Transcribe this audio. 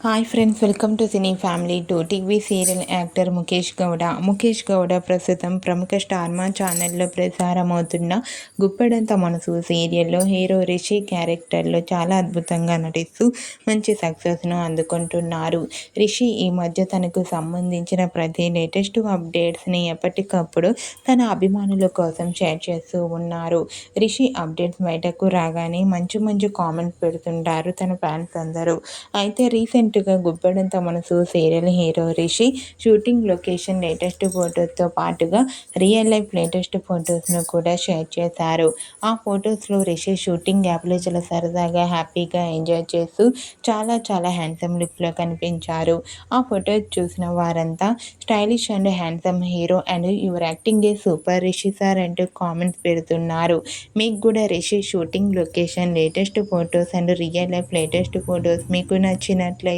Hi friends welcome to cine family two TV serial actor Mukesh Gowda Mukesh Gowda ప్రస్తుతం ప్రముఖ స్టార్మా ఛానల్లో ప్రసారమవుతున్న గుప్పెడంత మనసు సీరియల్లో హీరో రిషి క్యారెక్టర్లో చాలా అద్భుతంగా నటిస్తూ మంచి సక్సెస్ను అందుకుంటున్నారు. రిషి ఈ మధ్య తనకు సంబంధించిన ప్రతి లేటెస్ట్ అప్డేట్స్ని ఎప్పటికప్పుడు తన అభిమానుల కోసం షేర్ చేస్తూ ఉన్నారు. రిషి అప్డేట్స్ బయటకు రాగానే మంచి మంచి కామెంట్స్ పెడుతుంటారు తన ఫ్యాన్స్ అందరూ. అయితే రీసెంట్ రీసెంట్గా Guppedantha Manasu serial hero Rishi shooting location latest ఫొటోస్తో పాటుగా రియల్ లైఫ్ లేటెస్ట్ ఫొటోస్ను కూడా షేర్ చేశారు. ఆ ఫొటోస్లో రిషి షూటింగ్ యాప్లో చాలా సరదాగా హ్యాపీగా ఎంజాయ్ చేస్తూ చాలా చాలా హ్యాండ్సమ్ లుక్లో కనిపించారు. ఆ ఫొటోస్ చూసిన వారంతా stylish and handsome hero and your acting a super Rishi sir అంటూ కామెంట్స్ పెడుతున్నారు. మీకు కూడా Rishi shooting location latest photos and real life latest photos మీకు నచ్చినట్లయితే